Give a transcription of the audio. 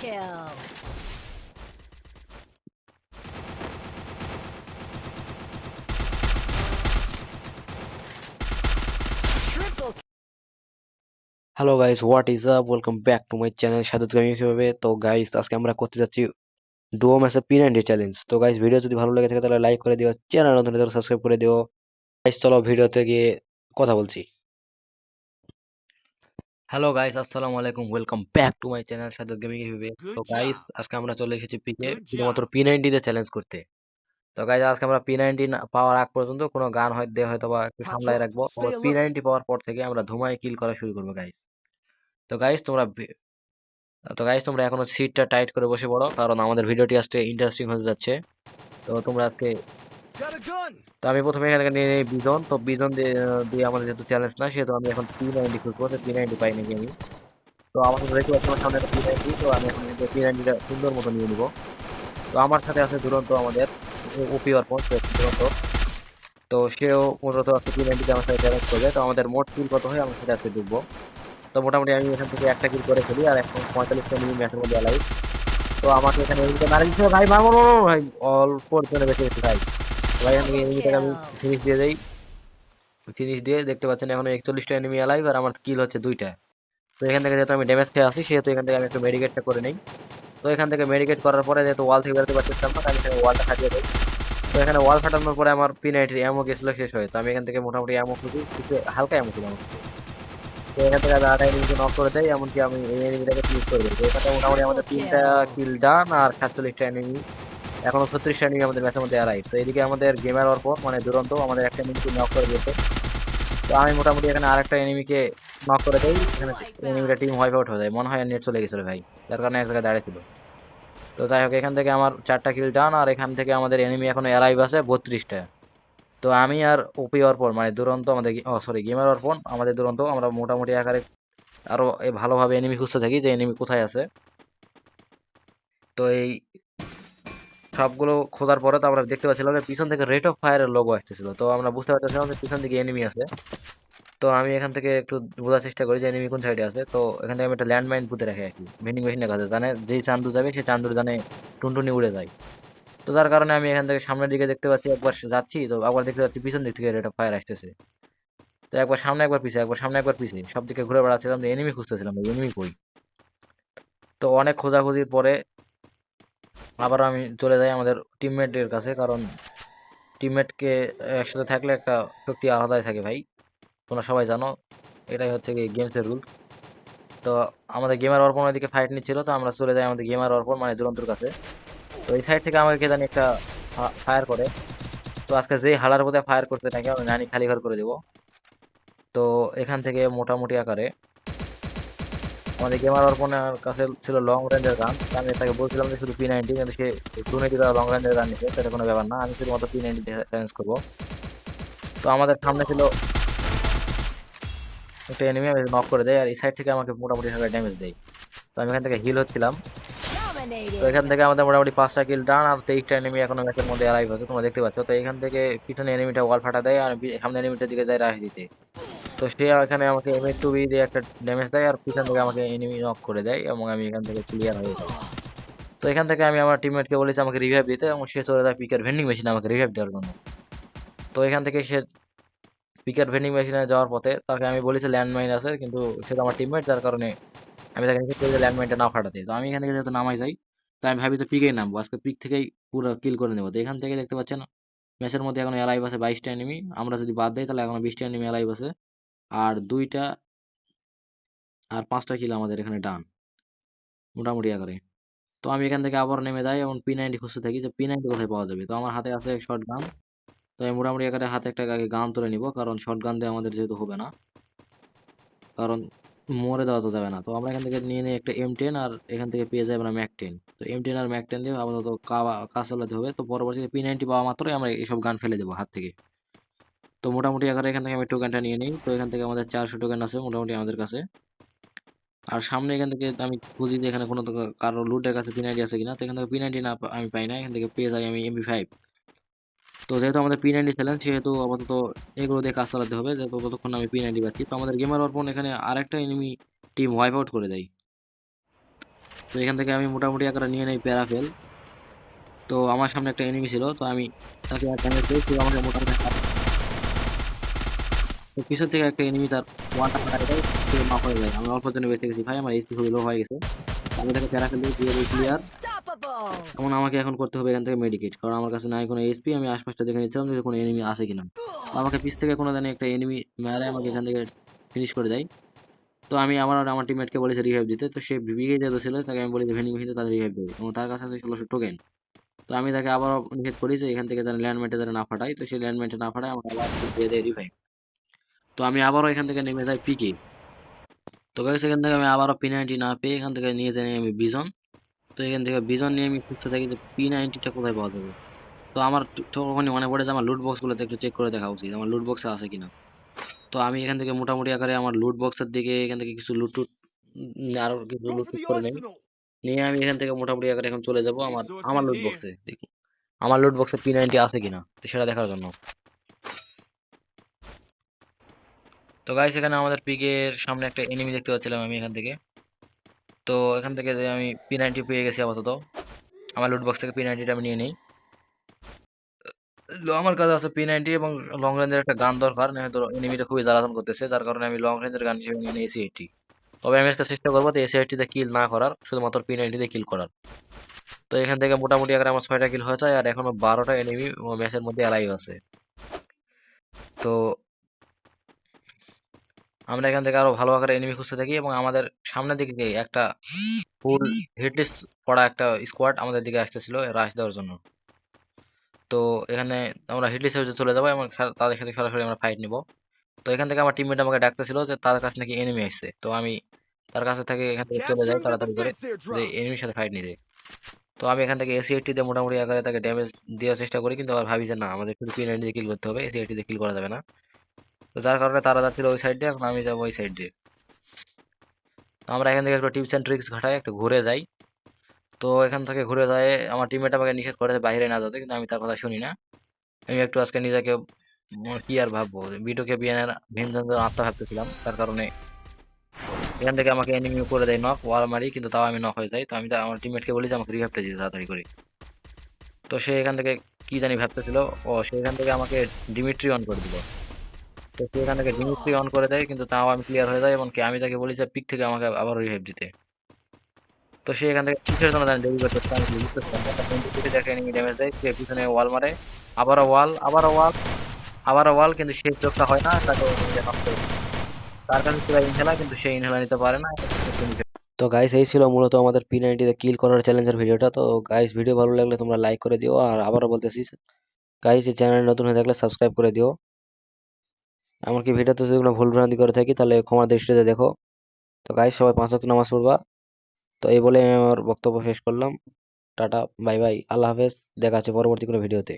kill. Hello guys what is up welcome back to my channel Sadat gummy কীভাবে তো guys আজকে আমরা করতে যাচ্ছি ডুও ম্যাচে পি নাইনটি চ্যালেঞ্জ তো গাইস ভিডিও যদি ভালো লেগে থাকে, তাহলে লাইক করে দিও চ্যানেল নতুন সাবস্ক্রাইব করে দিও। গাইস চলো ভিডিওতে গিয়ে কথা বলছি। হ্যালো গাইস আসসালামু আলাইকুম। Welcome back to my channel Sadat gummy Good তো গাইস আজকে আমরা চলে এসেছি পিকে শুধুমাত্র. পি নাইনটিতে চ্যালেঞ্জ করতে। তো গাইস আজকে আমরা পি নাইনটি পাওয়ার আগ পর্যন্ত কোনো গান হয় হয়তো হয়তো বা একটু সামলায় রাখব। পি নাইনটি পাওয়ার পর থেকে আমরা ধুমায় কিল করা শুরু করব গাইস তো গাইস তোমরা তো গাইস তোমরা এখনও সিটটা টাইট করে বসে পড়ো কারণ আমাদের ভিডিওটি আজকে ইন্টারেস্টিং হতে যাচ্ছে। তো তোমরা আজকে. আমি প্রথমে এখানে নিয়ে নিই বিজন তো বিজন দিয়ে আমাদের যেহেতু চ্যালেঞ্জ না সেহেতু আমি এখন পি নাইনটি খুঁজবো তো পি নাইনটি পাই নাকি আমি? তো আমাদের দেখতে পাচ্ছি আমার সামনে একটা পি নাইনটি তো আমি এখন পি নাইনটিটা সুন্দর মতো নিয়ে নিবো। তো আমার সাথে আছে দুরন্ত আমাদের ওপি অর্পণ দুরন্ত। তো সেও মূলত আজকে পি নাইনটিতে আমার সাথে চ্যালেঞ্জ করবে। তো আমাদের মোট কিল কত হয়? আমরা সেটা আজকে দেখব তো মোটামুটি আমি এখান থেকে একটা কিল করে ফেলি আর এখন পঁয়তাল্লিশটা মিনিট ম্যাচের মধ্যে আলাই তো আমাকে এখানে মারা দিচ্ছে ভাই না, ভাই অল্প বেঁচে গেছি ভাই। এনিমিটাকে আমি ফিনিশ দিয়ে দেই। ফিনিশ দিয়ে দেখতে পাচ্ছেন এখন একচল্লিশটা এনিমি অ্যালাইভ আর আমার কিল হচ্ছে দুইটা। তো এখান থেকে যেহেতু আমি ড্যামেজ খেয়ে আসি সেহেতু এখান থেকে আমি একটু মেডিকেটটা করে নেই। তো এখান থেকে মেডিকেট করার পরে যেহেতু ওয়াল থেকে বেরোতে পারছিলাম না আমি এখানে ওয়ালটা খাটিয়ে দেই। তো এখানে ওয়াল ফাটানোর পরে আমার পি নাইনটির অ্যামো গেছিল শেষ হয়ে তো আমি এখান থেকে মোটামুটি অ্যামো খুঁজি কিছু হালকা অ্যামো ছিল আমার। তো এখান থেকে আটা এনিমিকে নক করে দেয় এমনকি আমি এই এনিমিটাকে ক্লিক করে দিই। তো এখানে মোটামুটি আমাদের তিনটা কিল ডান আর সাতচল্লিশটা এনিমি এখনও ছত্রিশ এনিমি আমাদের ম্যাচের মধ্যে আড়াই তো এদিকে আমাদের গেমার অর্পণ মানে দুরন্ত, আমাদের একটা এনিমিকে নক করে দিয়েছে। তো আমি মোটামুটি এখানে আরেকটা এনিমিকে নক করে দেই, এখানে এনিমিটা টিম হোয়াইপ আউট হয়ে যায়। মনে হয় নেট চলে গেছিল ভাই, যার কারণে এক জায়গায় দাঁড়িয়েছিল। তো যাই হোক, এখান থেকে আমার চারটা কিল ডান আর এখান থেকে আমাদের এনিমি এখন অ্যালাইভ আছে বত্রিশটা। তো আমি আর ওপি অর্পণ মানে দুরন্ত আমাদের ও সরি গেমার অর্পণ, আমাদের দুরন্ত, আমরা মোটামুটি আকারে আরও এ ভালোভাবে এনিমি খুঁজতে থাকি যে এনিমি কোথায় আছে। তো এই সবগুলো খোঁজার পরে তো আমরা দেখতে পাচ্ছিলাম যে পিছন থেকে রেট অফ ফায়ারের লোগো আসতেছিল। তো আমরা বুঝতে পারতেছিলাম যে পিছন দিকে এনিমি আছে। তো আমি এখান থেকে একটু বোঝার চেষ্টা করি যে এনিমি কোন সাইডে আছে। তো এখান থেকে আমি একটা ল্যান্ডমাইন পুঁতে রাখি আর কি। ভেন্ডিং মেশিনের কাছে। জানে যেই চান্দু যাবে, সেই চান্দুর জানে টুনটুনি উড়ে যায়। তো যার কারণে আমি এখান থেকে সামনের দিকে দেখতে পাচ্ছি, একবার যাচ্ছি। তো আবার দেখতে পাচ্ছি পিছন দিক থেকে রেট অফ ফায়ার আসতেছে। তো একবার সামনে, একবার পিছে, একবার সামনে, একবার পিছে। সব দিকে ঘুরে বেড়াচ্ছিলাম যে এনিমি খুঁজতেছিলাম এনিমি কই? তো অনেক খোঁজাখুঁজির পরে আবার আমি চলে যাই আমাদের টিমমেটের কাছে, কারণ টিমমেটকে একসাথে থাকলে একটা শক্তি আলাদাই থাকে ভাই। তোমরা সবাই জানো, এটাই হচ্ছে কি গেমসের রুল তো আমাদের গেমার অর্পণ ওইদিকে ফাইট নিচ্ছিল, তো আমরা চলে যাই আমাদের গেমার অর্পণ মানে দুরন্তর কাছে। তো এই সাইড থেকে আমাকে জানি একটা ফায়ার করে। তো আজকে যেই হালার মধ্যে ফায়ার করতে নাকি আমি নানি খালি ঘর করে দেবো। তো এখান থেকে মোটামুটি আকারে আমাদের গেমার অর্পণের কাছে ছিল লং রেঞ্জের গান। আমি তাকে বলছিলাম যে শুধু পি নাইনটি কিন্তু সে টু নাইনটি লং রেঞ্জের গান নিচ্ছে সেটা কোনো ব্যাপার না। আমি শুধুমাত্র পি নাইনটি চ্যালেঞ্জ করব। তো আমাদের সামনে ছিল একটা এনিমি আমি নক করে দেয় আর এই সাইড থেকে আমাকে মোটামুটি ভাবে ড্যামেজ দেয়। তো আমি এখান থেকে হিল হচ্ছিলাম। তো এখান থেকে আমাদের মোটামুটি পাঁচটা কিল ডান আর তেইশটা এনিমি এখনও ম্যাচের মধ্যে অ্যালাইভ আছে, তোমরা দেখতে পাচ্ছ। তো এখান থেকে পিছনে এনিমিটা ওয়াল ফাটা দেয়, আর সামনে এনিমিটার দিকে যায় রাহি দিতে। তো সে এখানে আমাকে এম টু বি দিয়ে একটা ড্যামেজ দেয় আর পিছন থেকে আমাকে এনিমি নক করে দেয় এবং আমি এখান থেকে ক্লিয়ার হয়ে যাই। তো এখান থেকে আমি আমার টিমমেটকে বলেছি আমাকে রিভাইভ দিতে এবং সে চলে যায় পিকের ভেন্ডিং মেশিনে আমাকে রিভাইভ দেওয়ার জন্য। তো এখান থেকে সে পিকের ভেন্ডিং মেশিনে যাওয়ার পথে তাকে আমি বলেছি ল্যান্ডমাইন আছে কিন্তু সে তো আমার টিমমেট যার কারণে আমি তাকে নিষেধ করি ল্যান্ডমাইনটা না ফাটাতে। তো আমি এখান থেকে যেহেতু নামাই যাই, তো আমি ভাবি তো পিকেই নামবো। আজকে পিক থেকেই পুরো কিল করে নেব। তো এখান থেকে দেখতে পাচ্ছেন ম্যাচের মধ্যে এখন অ্যালাইভ আছে বাইশটা এনিমি আমরা যদি বাদ দিই তাহলে এখনও বিশটা এনিমি অ্যালাইভ আছে। আর দুইটা আর পাঁচটা কিল আমাদের এখানে ডান, মোটামুটি আকারে। তো আমি এখান থেকে আবার নেমে যাই এবং পি নাইনটি খুঁজতে থাকি যে পি নাইনটি কোথায় পাওয়া যাবে। তো আমার হাতে আছে শর্ট গান তো আমি মোটামুটি আকারে হাতে একটা আগে গান তুলে নিব, কারণ শর্ট গান দিয়ে আমাদের যেহেতু হবে না, কারণ মরে দেওয়া তো যাবে না। তো আমরা এখান থেকে নিয়ে নিই একটা এম টেন আর এখান থেকে পেয়ে যাই আমরা ম্যাক টেন তো এম টেন আর ম্যাক টেন দিয়ে আপাতত কাজ চালাতে হবে। তো পরবর্তীতে পি নাইনটি পাওয়া মাত্রই আমরা এইসব গান ফেলে দেবো হাত থেকে। তো মোটামুটি আকারে এখান থেকে আমি টোকেনটা নিয়ে নিই। তো এখান থেকে আমাদের চারশো টোকেন আছে মোটামুটি আমাদের কাছে। আর সামনে এখান থেকে আমি খুঁজি যে এখানে কোনো কারও লুটের কাছে পি আছে কিনা। তো এখান থেকে পি নাইনটি না আমি পাই না। এখান থেকে পেয়ে যাই আমি এমবি ফাইভ তো যেহেতু আমাদের পি নাইনটি চ্যালেঞ্জ সেহেতু আপাতত এগুলো দিয়ে কাজ চালাতে হবে। যেহেতু ততক্ষণ আমি পি নাইনটি পাচ্ছি। তো আমাদের গেমার অর্পণ এখানে আরেকটা এনিমি টিম ওয়াইপ আউট করে দেয়। তো এখান থেকে আমি মোটামুটি একটা নিয়ে নেই প্যারাফেল তো আমার সামনে একটা এনিমি ছিল। তো আমি তাকে আমাকে মোটামুটি পিছন থেকে একটা এনিমি তার দেয় সে মাফ হয়ে যায়। আমি অল্প জন্য বেঁচে গেছি। ভাই আমার এইচপি খুবই লো হয়ে গেছে। আমি তাকে প্যারাফেল দিয়ে দিয়ে দিই ক্লিয়ার এখন আমাকে এখন করতে হবে এখান থেকে মেডিকেট কারণ আমার কাছে নাই কোনো এইচপি আমি আশপাশটা দেখে নিচ্ছিলাম যে কোনো এনিমি আছে কিনা। আমাকে পিছ থেকে কোনো জানি একটা এনিমি মেরে আমাকে এখান থেকে ফিনিশ করে দেয়। তো আমি আমার আর আমার টিমমেটকে বলেছি রিভাইভ দিতে। তো সে ভিভিকে যেতে ছিল তাকে আমি বলি যে ভেন্ডিং মেশিনে তাদের রিভাইভ দেবে। এবং তার কাছে আছে ষোলোশো টোকেন তো আমি তাকে আবার নিষেধ করি যে এখান থেকে যেন ল্যান্ডমেন্টে যেন না ফাটাই তো সেই ল্যান্ডমেন্টে না ফাটাই আমাকে আবার দিয়ে দেয় রিভাইভ তো আমি আবারও এখান থেকে নেমে যাই পিকে। তো গাইস এখান থেকে আমি আবারও পি নাইনটি না পেয়ে এখান থেকে নিয়ে যাই আমি বিজন তো এখান থেকে বিজন নিয়ে আমি খুঁজতে থাকি যে পি নাইনটিটা কোথায় পাওয়া যাবে। তো আমার তখনই মনে পড়ে যে আমার লুট বক্সগুলোতে একটু চেক করে দেখা উচিত আমার লুট বক্সে আছে কিনা। তো আমি এখান থেকে মোটামুটি আকারে আমার লুট বক্সের দিকে এখান থেকে কিছু লুট টুট উম, আরও কিছু লুট the করে নেই। নিয়ে আমি এখান থেকে মোটামুটি আকারে এখন চলে যাব আমার আমার লুট. বক্সে আমার লুট বক্সে পি নাইনটি আছে কিনা তো সেটা দেখার জন্য। তো গাইস এখানে আমাদের পিকের সামনে একটা এনিমি দেখতে পাচ্ছিলাম আমি এখান থেকে। তো এখান থেকে যে আমি পি নাইনটি পেয়ে গেছি আপাতত। আমার লুট বক্স থেকে পি নাইনটিটা আমি নিয়ে নিই। আমার কাছে আছে পি নাইনটি এবং লং রেঞ্জের একটা গান দরকার হয়তো এনিমিটা খুবই জ্বালাতন করতেছে, যার কারণে আমি লং রেঞ্জের গান হিসেবে নিয়ে এসি এইটটি তবে আমি একটা চেষ্টা করব এসি এইটটিতে কিল না করার, শুধুমাত্র পি নাইনটিতে কিল করার। তো এখান থেকে মোটামুটি আগে আমার ছয়টা কিল হয়ে যায় আর এখনও বারোটা এনিমি ম্যাচের মধ্যে অ্যালাইভ আছে। তো আমরা এখান থেকে আরও ভালো আকারে এনিমি খুঁজতে থাকি এবং আমাদের সামনের দিকে একটা ফুল হিটলিস্ট পড়া একটা স্কোয়াড আমাদের দিকে আসতেছিল রাশ দেওয়ার জন্য। তো এখানে আমরা হিটলিস্ট হাউসে চলে যাব এবং তাদের সাথে সরাসরি আমরা ফাইট নিব। তো এখান থেকে আমার টিমমেট আমাকে ডাকতেছিল যে তার কাছে নাকি এনিমি আসছে। তো আমি তার কাছে থেকে এখান থেকে চলে যাই তাড়াতাড়ি করে যে এনিমির সাথে ফাইট নিতে। তো আমি এখান থেকে এসি এইটটি দিয়ে মোটামুটি আকারে তাকে ড্যামেজ দেওয়ার চেষ্টা করি কিন্তু আবার ভাবি যে না, আমাদের শুধু পি নাইনটি দিয়ে কিল করতে হবে এসি এইটটি দিয়ে কিল করা যাবে না। তো যার কারণে তারা যাচ্ছিল ওই সাইড দিয়ে এখন আমি যাব ওই সাইড দিয়ে তো আমরা এখান থেকে একটু টিপস অ্যান্ড ট্রিক্স ঘাটাই একটু ঘুরে যাই। তো এখান থেকে ঘুরে যায় আমার টিমমেট আমাকে নিষেধ করে যে বাইরে না যেতে, কিন্তু আমি তার কথা শুনি না। আমি একটু আজকে নিজেকে কি আর ভাববো বিটুকে বিয়ানের ভিনজন আত্মা ভাবতেছিলাম, তার কারণে এখান থেকে আমাকে এনিমি করে দেয় নক ওয়াল মারি, কিন্তু তাও আমি নক হয়ে যাই। তো আমি আমার টিমমেটকে বলি যে আমাকে রিভাইভটা দিতে তাড়াতাড়ি করে। তো সে এখান থেকে কি জানি ভাবতেছিল, ও সে এখান থেকে আমাকে ডিমিট্রি অন করে দিল। তো সে এখান থেকে ডিমিট্রি অন করে দেয়, কিন্তু তাও আমি ক্লিয়ার হয়ে যাই এবং কি আমি তাকে বলি যে, পিক থেকে আমাকে আবার দিতে। তো সে এখান থেকে কিসের জন্য জানি দেরি আমি দেখে এনিমি ড্যামেজ দেয়, সে পিছনে ওয়াল মারে। আবারও ওয়াল আবারও ওয়াল আবারও ওয়াল কিন্তু চোখটা হয় না, তাকে। তার কাছে ছিল ইনহেলার কিন্তু সে ইনহেলার নিতে পারে না তো গাইস এই ছিল মূলত আমাদের পি নাইনটিতে কিল করার চ্যালেঞ্জের ভিডিওটা। তো গাইস ভিডিও ভালো লাগলে তোমরা লাইক করে দিও, আর আবারও বলতেছি গাইস এই চ্যানেল নতুন হয়ে থাকলে সাবস্ক্রাইব করে দিও। এমনকি ভিডিওতে যদি কোনো ভুল ভ্রান্তি করে থাকি, তাহলে ক্ষমার দৃষ্টিতে দেখো। তো গাইজ সবাই পাঁচ ওয়াক্ত নামাজ পড়বা। তো এই বলে আমি আমার বক্তব্য শেষ করলাম। টাটা, বাই বাই, আল্লাহ হাফেজ। দেখা হচ্ছে পরবর্তী কোনো ভিডিওতে।